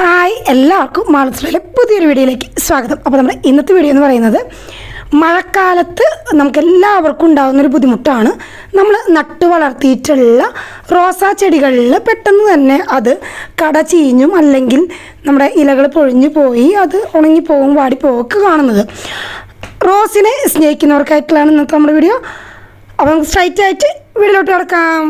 Hi എല്ലാവർക്കും മാളത്തിലെ പുതിയൊരു വീഡിയോയിലേക്ക് സ്വാഗതം. അപ്പോൾ നമ്മുടെ ഇന്നത്തെ വീഡിയോ എന്ന് പറയുന്നത് മഴക്കാലത്ത് നമുക്ക് എല്ലാവർക്കും ഉണ്ടാകുന്നൊരു ബുദ്ധിമുട്ടാണ്. നമ്മൾ നട്ടു വളർത്തിയിട്ടുള്ള റോസാ ചെടികളിൽ പെട്ടെന്ന് തന്നെ അത് കട ചീഞ്ഞും അല്ലെങ്കിൽ നമ്മുടെ ഇലകൾ പൊഴിഞ്ഞു പോയി അത് ഉണങ്ങിപ്പോവും വാടിപ്പോവും ഒക്കെ കാണുന്നത്. റോസിനെ സ്നേഹിക്കുന്നവർക്കായിട്ടുള്ളതാണ് ഇന്നത്തെ നമ്മുടെ വീഡിയോ. അപ്പോൾ നമുക്ക് സ്ട്രൈറ്റ് ആയിട്ട് കിടക്കാം.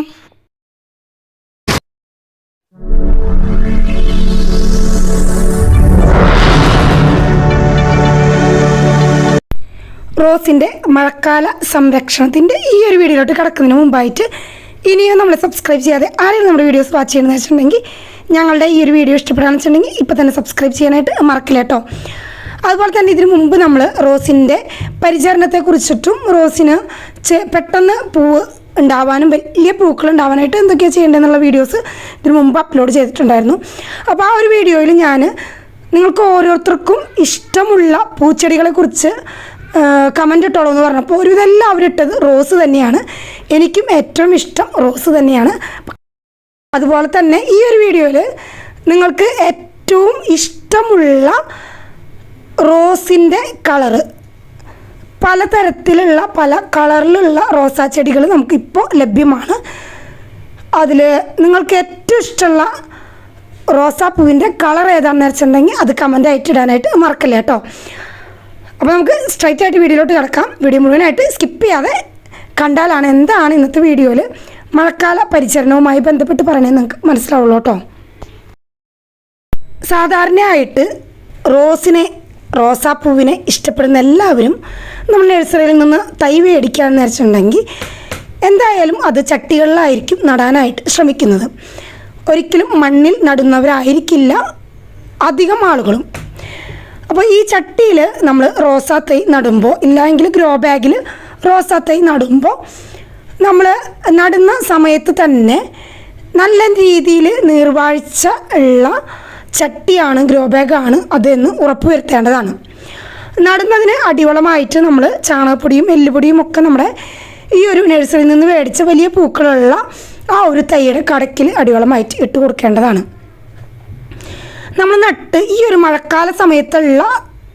റോസിന്റെ മഴക്കാല സംരക്ഷണത്തിന്റെ ഈ ഒരു വീഡിയോയിലോട്ട് കിടക്കുന്നതിന് മുമ്പായിട്ട് ഇനിയും നമ്മൾ സബ്സ്ക്രൈബ് ചെയ്യാതെ ആരെയും നമ്മുടെ വീഡിയോസ് വാച്ച് ചെയ്യണമെന്ന് വെച്ചിട്ടുണ്ടെങ്കിൽ ഞങ്ങളുടെ ഈ ഒരു വീഡിയോ ഇഷ്ടപ്പെടാന്ന് വെച്ചിട്ടുണ്ടെങ്കിൽ ഇപ്പോൾ തന്നെ സബ്സ്ക്രൈബ് ചെയ്യാനായിട്ട് മറക്കില്ല കേട്ടോ. അതുപോലെ തന്നെ ഇതിനു മുമ്പ് നമ്മൾ റോസിന്റെ പരിചരണത്തെക്കുറിച്ചിട്ടും റോസിന് പെട്ടെന്ന് പൂവ് ഉണ്ടാവാനും വലിയ പൂക്കൾ ഉണ്ടാവാനായിട്ട് എന്തൊക്കെയാണ് ചെയ്യേണ്ടതെന്നുള്ള വീഡിയോസ് ഇതിനു മുമ്പ് അപ്ലോഡ് ചെയ്തിട്ടുണ്ടായിരുന്നു. അപ്പോൾ ആ ഒരു വീഡിയോയിൽ ഞാൻ നിങ്ങൾക്ക് ഓരോരുത്തർക്കും ഇഷ്ടമുള്ള പൂച്ചെടികളെക്കുറിച്ച് കമന്റ് ഇട്ടോളൂ എന്ന് പറഞ്ഞപ്പോൾ ഒരുവിധെല്ലാം അവരിട്ടത് റോസ് തന്നെയാണ്. എനിക്കും ഏറ്റവും ഇഷ്ടം റോസ് തന്നെയാണ്. അതുപോലെ തന്നെ ഈ ഒരു വീഡിയോയിൽ നിങ്ങൾക്ക് ഏറ്റവും ഇഷ്ടമുള്ള റോസിന്റെ കളറ്. പലതരത്തിലുള്ള പല കളറിലുള്ള റോസാ ചെടികൾ നമുക്കിപ്പോൾ ലഭ്യമാണ്. അതിൽ നിങ്ങൾക്ക് ഏറ്റവും ഇഷ്ടമുള്ള റോസാപ്പൂവിന്റെ കളർ ഏതാണെന്ന് വെച്ചിട്ടുണ്ടെങ്കിൽ അത് കമന്റ് ആയിട്ട് ഇടാനായിട്ട് മറക്കല്ലേ കേട്ടോ. അപ്പോൾ നമുക്ക് സ്ട്രൈറ്റ് ആയിട്ട് വീഡിയോയിലോട്ട് കിടക്കാം. വീഡിയോ മുഴുവനായിട്ട് സ്കിപ്പ് ചെയ്യാതെ കണ്ടാലാണ് എന്താണ് ഇന്നത്തെ വീഡിയോയിൽ മഴക്കാല പരിചരണവുമായി ബന്ധപ്പെട്ട് പറയണേ നിങ്ങൾക്ക് മനസ്സിലാവുള്ളൂ കേട്ടോ. സാധാരണയായിട്ട് റോസിനെ റോസാപ്പൂവിനെ ഇഷ്ടപ്പെടുന്ന എല്ലാവരും നമ്മൾ നഴ്സറിയിൽ നിന്ന് തൈ മേടിക്കാമെന്ന് വെച്ചിട്ടുണ്ടെങ്കിൽ എന്തായാലും അത് ചട്ടികളിലായിരിക്കും നടാനായിട്ട് ശ്രമിക്കുന്നത്. ഒരിക്കലും മണ്ണിൽ നടുന്നവരായിരിക്കില്ല അധികം ആളുകളും. അപ്പോൾ ഈ ചട്ടിയിൽ നമ്മൾ റോസാ തൈ നടുമ്പോൾ ഇല്ലെങ്കിൽ ഗ്രോ ബാഗിൽ റോസാ തൈ നടുമ്പോൾ നമ്മൾ നടുന്ന സമയത്ത് തന്നെ നല്ല രീതിയിൽ നീർവാഴ്ച ഉള്ള ചട്ടിയാണ് ഗ്രോ ബാഗാണ് അതെന്ന് ഉറപ്പുവരുത്തേണ്ടതാണ് നടുന്നതിന് അടിവളമായിട്ട് നമ്മൾ ചാണകപ്പൊടിയും എല്ലുപൊടിയും ഒക്കെ നമ്മുടെ ഈ ഒരു നഴ്സറിയിൽ നിന്ന് മേടിച്ച വലിയ പൂക്കളുള്ള ആ ഒരു തൈയുടെ കടക്കിൽ അടിവളമായിട്ട് ഇട്ട് കൊടുക്കേണ്ടതാണ്. നമ്മൾ നട്ട് ഈ ഒരു മഴക്കാല സമയത്തുള്ള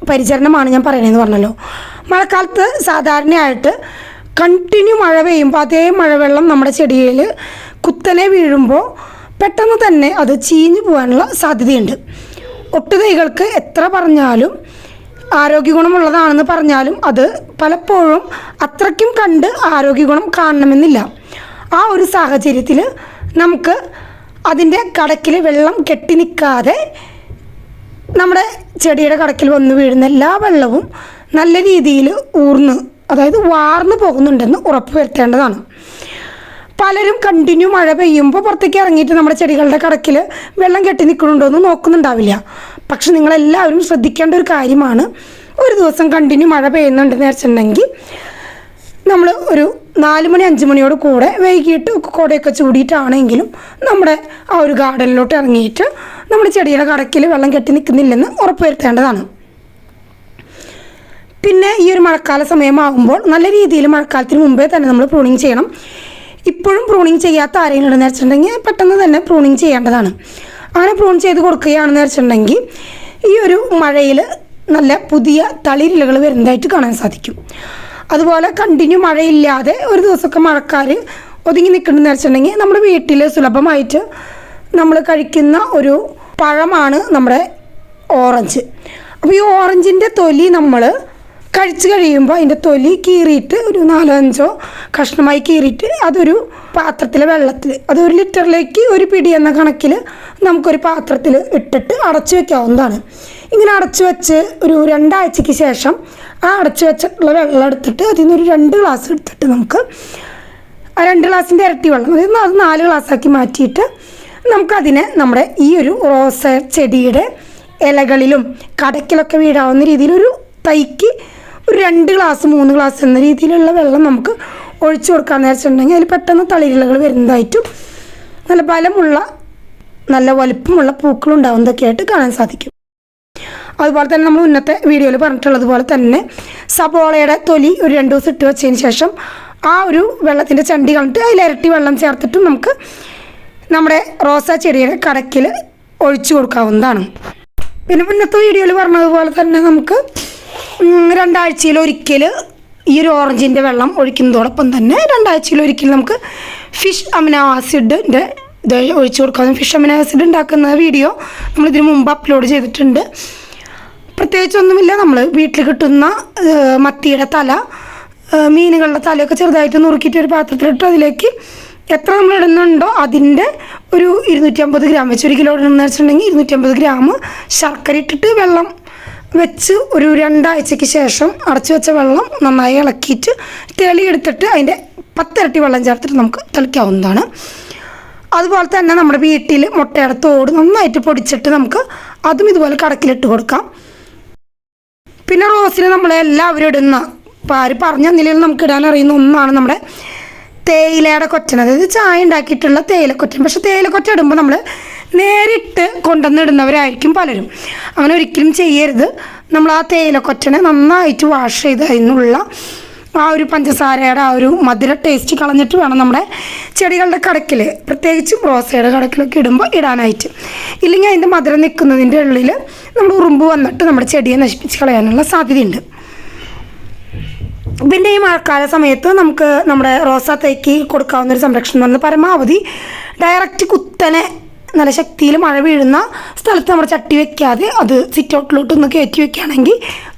പരിചരണമാണ് ഞാൻ പറയണതെന്ന് പറഞ്ഞല്ലോ. മഴക്കാലത്ത് സാധാരണയായിട്ട് കണ്ടിന്യൂ മഴ പെയ്യുമ്പോൾ അതേ മഴവെള്ളം നമ്മുടെ ചെടിയിൽ കുത്തനെ വീഴുമ്പോൾ പെട്ടെന്ന് തന്നെ അത് ചീഞ്ഞു പോകാനുള്ള സാധ്യതയുണ്ട്. ഒട്ടുതൈകൾക്ക് എത്ര പറഞ്ഞാലും ആരോഗ്യ ഗുണമുള്ളതാണെന്ന് പറഞ്ഞാലും അത് പലപ്പോഴും അത്രയ്ക്കും കണ്ട് ആരോഗ്യഗുണം കാണണമെന്നില്ല. ആ ഒരു സാഹചര്യത്തിൽ നമുക്ക് അതിന്റെ കടക്കിൽ വെള്ളം കെട്ടി നിൽക്കാതെ നമ്മുടെ ചെടിയുടെ കടക്കിൽ വന്ന് വീഴുന്ന എല്ലാ വെള്ളവും നല്ല രീതിയിൽ ഊർന്ന് അതായത് വാർന്നു പോകുന്നുണ്ടെന്ന് ഉറപ്പ് വരുത്തേണ്ടതാണ്. പലരും കണ്ടിന്യൂ മഴ പെയ്യുമ്പോൾ പുറത്തേക്ക് ഇറങ്ങിയിട്ട് നമ്മുടെ ചെടികളുടെ കടക്കിൽ വെള്ളം കെട്ടി നിൽക്കുന്നുണ്ടോ എന്ന് നോക്കുന്നുണ്ടാവില്ല. പക്ഷെ നിങ്ങളെല്ലാവരും ശ്രദ്ധിക്കേണ്ട ഒരു കാര്യമാണ് ഒരു ദിവസം കണ്ടിന്യൂ മഴ പെയ്യുന്നുണ്ടെന്ന് വെച്ചിട്ടുണ്ടെങ്കിൽ നമ്മൾ ഒരു നാല് മണി അഞ്ച് മണിയോട് കൂടെ വൈകിട്ട് കുടയൊക്കെ ചൂടിയിട്ടാണെങ്കിലും നമ്മുടെ ആ ഒരു ഗാർഡനിലോട്ട് ഇറങ്ങിയിട്ട് നമ്മുടെ ചെടിയുടെ കടക്കിൽ വെള്ളം കെട്ടി നിൽക്കുന്നില്ലെന്ന് ഉറപ്പുവരുത്തേണ്ടതാണ്. പിന്നെ ഈ ഒരു മഴക്കാല സമയമാകുമ്പോൾ നല്ല രീതിയിൽ മഴക്കാലത്തിന് മുമ്പേ തന്നെ നമ്മൾ പ്രൂണിങ് ചെയ്യണം. ഇപ്പോഴും പ്രൂണിങ് ചെയ്യാത്ത ആരെങ്കിലും ഉണ്ടെന്ന് വെച്ചിട്ടുണ്ടെങ്കിൽ പെട്ടെന്ന് തന്നെ പ്രൂണിങ് ചെയ്യേണ്ടതാണ്. അങ്ങനെ പ്രൂൺ ചെയ്ത് കൊടുക്കുകയാണെന്ന് വെച്ചിട്ടുണ്ടെങ്കിൽ ഈ ഒരു മഴയിൽ നല്ല പുതിയ തളിരിലകൾ വരുന്നതായിട്ട് കാണാൻ സാധിക്കും. അതുപോലെ കണ്ടിന്യൂ മഴയില്ലാതെ ഒരു ദിവസമൊക്കെ മഴക്കാർ ഒതുങ്ങി നിൽക്കണമെന്ന് വെച്ചിട്ടുണ്ടെങ്കിൽ നമ്മുടെ വീട്ടിൽ സുലഭമായിട്ട് നമ്മൾ കഴിക്കുന്ന ഒരു പഴമാണ് നമ്മുടെ ഓറഞ്ച്. അപ്പോൾ ഈ ഓറഞ്ചിന്റെ തൊലി നമ്മൾ കഴിച്ച് കഴിയുമ്പോൾ അതിന്റെ തൊലി കീറിയിട്ട് ഒരു നാലോ അഞ്ചോ കഷ്ണമായി കീറിയിട്ട് അതൊരു പാത്രത്തിലെ വെള്ളത്തിൽ അത് ഒരു ലിറ്ററിലേക്ക് ഒരു പിടി എന്ന കണക്കിൽ നമുക്കൊരു പാത്രത്തിൽ ഇട്ടിട്ട് അടച്ചു വെക്കാവുന്നതാണ്. ഇങ്ങനെ അടച്ചു വെച്ച് ഒരു രണ്ടാഴ്ചയ്ക്ക് ശേഷം ആ അടച്ച് വെച്ചിട്ടുള്ള വെള്ളം എടുത്തിട്ട് അതിൽ നിന്നൊരു രണ്ട് ഗ്ലാസ് എടുത്തിട്ട് നമുക്ക് ആ രണ്ട് ഗ്ലാസിന്റെ ഇരട്ടി വെള്ളം അതായത് അത് നാല് ഗ്ലാസ്സാക്കി മാറ്റിയിട്ട് നമുക്കതിനെ നമ്മുടെ ഈ ഒരു റോസ ചെടിയുടെ ഇലകളിലും കടക്കിലൊക്കെ വീഴാവുന്ന രീതിയിലൊരു തൈക്ക് ഒരു രണ്ട് ഗ്ലാസ് മൂന്ന് ഗ്ലാസ് എന്ന രീതിയിലുള്ള വെള്ളം നമുക്ക് ഒഴിച്ചു കൊടുക്കാമെന്ന് വെച്ചിട്ടുണ്ടെങ്കിൽ അതിൽ പെട്ടെന്ന് തളിരിലകൾ വരുന്നതായിട്ടും നല്ല ബലമുള്ള നല്ല വലുപ്പമുള്ള പൂക്കൾ ഉണ്ടാവുന്നതൊക്കെ ആയിട്ട് കാണാൻ സാധിക്കും. അതുപോലെ തന്നെ നമ്മൾ ഇന്നത്തെ വീഡിയോയിൽ പറഞ്ഞിട്ടുള്ളത് പോലെ തന്നെ സബോളയുടെ തൊലി ഒരു രണ്ട് ദിവസം ഇട്ട് വെച്ചതിന് ശേഷം ആ ഒരു വെള്ളത്തിന്റെ ചണ്ടി കളഞ്ഞിട്ട് അതിൽ ഇരട്ടി വെള്ളം ചേർത്തിട്ടും നമുക്ക് നമ്മുടെ റോസാ ചെടിയുടെ കടക്കിൽ ഒഴിച്ചു കൊടുക്കാവുന്നതാണ്. പിന്നെ മുന്നത്തെ വീഡിയോയിൽ പറഞ്ഞതുപോലെ തന്നെ നമുക്ക് രണ്ടാഴ്ചയിൽ ഒരിക്കൽ ഈ ഒരു ഓറഞ്ചിന്റെ വെള്ളം ഒഴിക്കുന്നതോടൊപ്പം തന്നെ രണ്ടാഴ്ചയിൽ ഒരിക്കൽ നമുക്ക് ഫിഷ് അമിനോ ആസിഡിന്റെ ഇത് ഒഴിച്ചു കൊടുക്കാവുന്ന ഫിഷ് അമിനോ ആസിഡ് ഉണ്ടാക്കുന്ന വീഡിയോ നമ്മളിതിന് മുമ്പ് അപ്ലോഡ് ചെയ്തിട്ടുണ്ട്. പ്രത്യേകിച്ചൊന്നുമില്ല. നമ്മൾ വീട്ടിൽ കിട്ടുന്ന മത്തിയുടെ തല മീനുകളുടെ തലയൊക്കെ ചെറുതായിട്ട് നുറുക്കിയിട്ട് ഒരു പാത്രത്തിലിട്ട് അതിലേക്ക് എത്ര നമ്മൾ ഇടുന്നുണ്ടോ അതിന്റെ ഒരു ഇരുന്നൂറ്റമ്പത് ഗ്രാം വെച്ച് ഒരു കിലോ ഇടുന്ന വെച്ചിട്ടുണ്ടെങ്കിൽ ഇരുന്നൂറ്റമ്പത് ഗ്രാം ശർക്കര ഇട്ടിട്ട് വെള്ളം വെച്ച് ഒരു രണ്ടാഴ്ചയ്ക്ക് ശേഷം അടച്ചു വെച്ച വെള്ളം നന്നായി ഇളക്കിയിട്ട് തെളിയെടുത്തിട്ട് അതിന്റെ പത്തിരട്ടി വെള്ളം ചേർത്തിട്ട് നമുക്ക് തളിക്കാവുന്നതാണ്. അതുപോലെ തന്നെ നമ്മുടെ വീട്ടിൽ മുട്ടയുടെ തോട് നന്നായിട്ട് പൊടിച്ചിട്ട് നമുക്ക് അതും ഇതുപോലെ കടക്കിലിട്ട് കൊടുക്കാം. പിന്നെ റോസിന് നമ്മൾ എല്ലാവരും ഇടുന്ന. ഇപ്പോൾ ആര് പറഞ്ഞ നിലയിൽ നമുക്ക് ഇടാൻ അറിയുന്ന ഒന്നാണ് നമ്മുടെ തേയിലയുടെ കൊറ്റൻ. അതായത് ചായ ഉണ്ടാക്കിയിട്ടുള്ള തേയിലക്കൊറ്റൻ. പക്ഷെ തേയിലക്കൊറ്റ ഇടുമ്പോൾ നമ്മൾ നേരിട്ട് കൊണ്ടുവന്ന് ഇടുന്നവരായിരിക്കും പലരും. അങ്ങനെ ഒരിക്കലും ചെയ്യരുത്. നമ്മൾ ആ തേയിലക്കൊറ്റനെ നന്നായിട്ട് വാഷ് ചെയ്ത് അതിനുള്ള ആ ഒരു പഞ്ചസാരയുടെ ആ ഒരു മധുര ടേസ്റ്റ് കളഞ്ഞിട്ട് വേണം നമ്മുടെ ചെടികളുടെ കടക്കിൽ പ്രത്യേകിച്ചും റോസയുടെ കടക്കിലൊക്കെ ഇടുമ്പോൾ ഇടാനായിട്ട്. ഇല്ലെങ്കിൽ അതിന്റെ മധുരം നിൽക്കുന്നതിന്റെ ഉള്ളിൽ നമ്മൾ ഉറുമ്പ് വന്നിട്ട് നമ്മുടെ ചെടിയെ നശിപ്പിച്ച് കളയാനുള്ള സാധ്യതയുണ്ട്. പിന്നെ ഈ മഴക്കാല സമയത്ത് നമുക്ക് നമ്മുടെ റോസാ തേക്ക് കൊടുക്കാവുന്ന ഒരു സംരക്ഷണം എന്ന് പറഞ്ഞാൽ പരമാവധി ഡയറക്റ്റ് കുത്തനെ നല്ല ശക്തിയിൽ മഴ വീഴുന്ന സ്ഥലത്ത് നമ്മൾ ചട്ടി വെക്കാതെ അത് സിറ്റ് ഔട്ടിലോട്ട് ഒന്ന് കയറ്റി വെക്കുകയാണെങ്കിൽ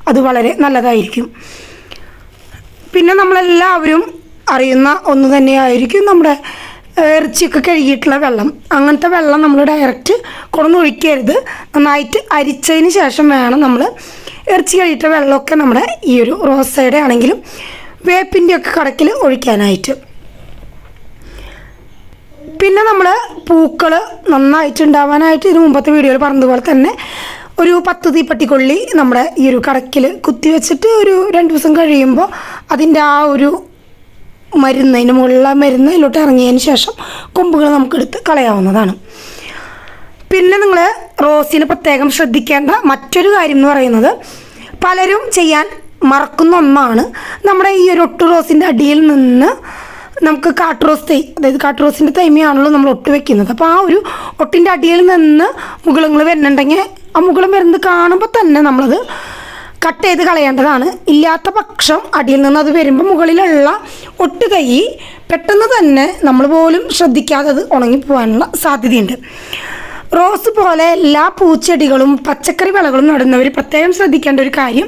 അത് വളരെ നല്ലതായിരിക്കും. പിന്നെ നമ്മളെല്ലാവരും അറിയുന്ന ഒന്ന് തന്നെയായിരിക്കും നമ്മുടെ ഇറച്ചിയൊക്കെ കഴുകിയിട്ടുള്ള വെള്ളം. അങ്ങനത്തെ വെള്ളം നമ്മൾ ഡയറക്റ്റ് കൊണ്ടൊഴിക്കരുത് നന്നായിട്ട് അരിച്ചതിന് ശേഷം വേണം നമ്മൾ ഇറച്ചി കഴുകിയിട്ട വെള്ളമൊക്കെ നമ്മുടെ ഈ ഒരു റോസയുടെ ആണെങ്കിലും വേപ്പിന്റെ ഒക്കെ കടക്കിൽ ഒഴിക്കാനായിട്ട്. പിന്നെ നമ്മൾ പൂക്കൾ നന്നായിട്ട് ഉണ്ടാവാനായിട്ട് ഇതിന് മുമ്പത്തെ വീഡിയോയിൽ പറഞ്ഞതുപോലെ തന്നെ ഒരു പത്ത് തീപ്പട്ടിക്കൊള്ളി നമ്മുടെ ഈ ഒരു കടക്കിൽ കുത്തി വെച്ചിട്ട് ഒരു രണ്ട് ദിവസം കഴിയുമ്പോൾ അതിന്റെ ആ ഒരു മരുന്ന് അതിന്റെ മുകളിലുള്ള മരുന്ന് അതിലോട്ട് ഇറങ്ങിയതിന് ശേഷം കൊമ്പുകൾ നമുക്കെടുത്ത് കളയാവുന്നതാണ്. പിന്നെ നിങ്ങൾ റോസിന് പ്രത്യേകം ശ്രദ്ധിക്കേണ്ട മറ്റൊരു കാര്യം എന്ന് പറയുന്നത് പലരും ചെയ്യാൻ മറക്കുന്ന ഒന്നാണ് നമ്മുടെ ഈ ഒരു ഒട്ടു റോസിന്റെ അടിയിൽ നിന്ന് നമുക്ക് കാട്ടുറോസ് തൈ അതായത് കാട്ടുറോസിന്റെ തൈമയാണല്ലോ നമ്മൾ ഒട്ട് വെക്കുന്നത്. അപ്പോൾ ആ ഒരു ഒട്ടിന്റെ അടിയിൽ നിന്ന് മുകളങ്ങൾ വരുന്നുണ്ടെങ്കിൽ ആ മുകളം വരുന്നത് കാണുമ്പോൾ തന്നെ നമ്മളത് കട്ട് ചെയ്ത് കളയേണ്ടതാണ്. ഇല്ലാത്ത പക്ഷം അടിയിൽ നിന്ന് അത് വരുമ്പോൾ മുകളിലുള്ള ഒട്ട് തൈ പെട്ടെന്ന് തന്നെ നമ്മൾ പോലും ശ്രദ്ധിക്കാതെ അത് ഉണങ്ങിപ്പോകാനുള്ള സാധ്യതയുണ്ട്. റോസ് പോലെ എല്ലാ പൂച്ചെടികളും പച്ചക്കറി വിളകളും നടുന്നവർ പ്രത്യേകം ശ്രദ്ധിക്കേണ്ട ഒരു കാര്യം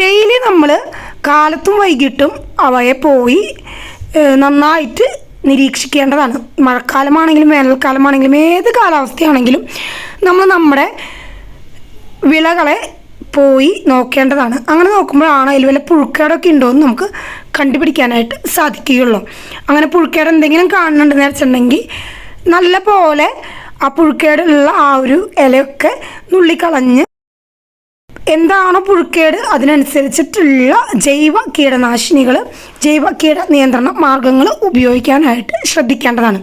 ഡെയിലി നമ്മൾ കാലത്തും വൈകിട്ടും അവയെ പോയി നന്നായിട്ട് നിരീക്ഷിക്കേണ്ടതാണ്. മഴക്കാലമാണെങ്കിലും വേനൽക്കാലമാണെങ്കിലും ഏത് കാലാവസ്ഥയാണെങ്കിലും നമ്മൾ നമ്മുടെ വിളകളെ പോയി നോക്കേണ്ടതാണ്. അങ്ങനെ നോക്കുമ്പോഴാണ് അതിൽ വല്ല പുഴുക്കേടൊക്കെ ഉണ്ടോ എന്ന് നമുക്ക് കണ്ടുപിടിക്കാനായിട്ട് സാധിക്കുകയുള്ളൂ. അങ്ങനെ പുഴുക്കേട് എന്തെങ്കിലും കാണുന്നുണ്ടെന്ന് വെച്ചിട്ടുണ്ടെങ്കിൽ നല്ല പോലെ ആ പുഴുക്കേടുള്ള ആ ഒരു ഇലയൊക്കെ നുള്ളിക്കളഞ്ഞ് എന്താണോ പുഴുക്കേട് അതിനനുസരിച്ചിട്ടുള്ള ജൈവ കീടനാശിനികൾ ജൈവ കീട നിയന്ത്രണ മാർഗങ്ങൾ ഉപയോഗിക്കാനായിട്ട് ശ്രദ്ധിക്കേണ്ടതാണ്.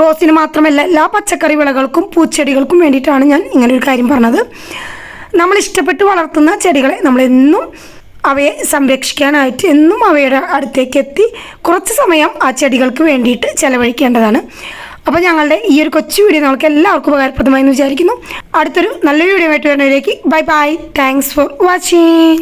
റോസിന് മാത്രമല്ല എല്ലാ പച്ചക്കറി വിളകൾക്കും പൂച്ചെടികൾക്കും വേണ്ടിയിട്ടാണ് ഞാൻ ഇങ്ങനെ ഒരു കാര്യം പറഞ്ഞത്. നമ്മൾ ഇഷ്ടപ്പെട്ട് വളർത്തുന്ന ചെടികളെ നമ്മളെന്നും അവയെ സംരക്ഷിക്കാനായിട്ട് എന്നും അവയുടെ അടുത്തേക്ക് എത്തി കുറച്ച് സമയം ആ ചെടികൾക്ക് വേണ്ടിയിട്ട് ചെലവഴിക്കേണ്ടതാണ്. അപ്പോൾ ഞങ്ങളുടെ ഈ ഒരു കൊച്ചു വീഡിയോ നമുക്ക് എല്ലാവർക്കും ഉപകാരപ്രദമായി എന്ന് വിചാരിക്കുന്നു. അടുത്തൊരു നല്ല വീഡിയോ ആയിട്ട് വരുന്നവരേക്ക് bye bye thanks for watching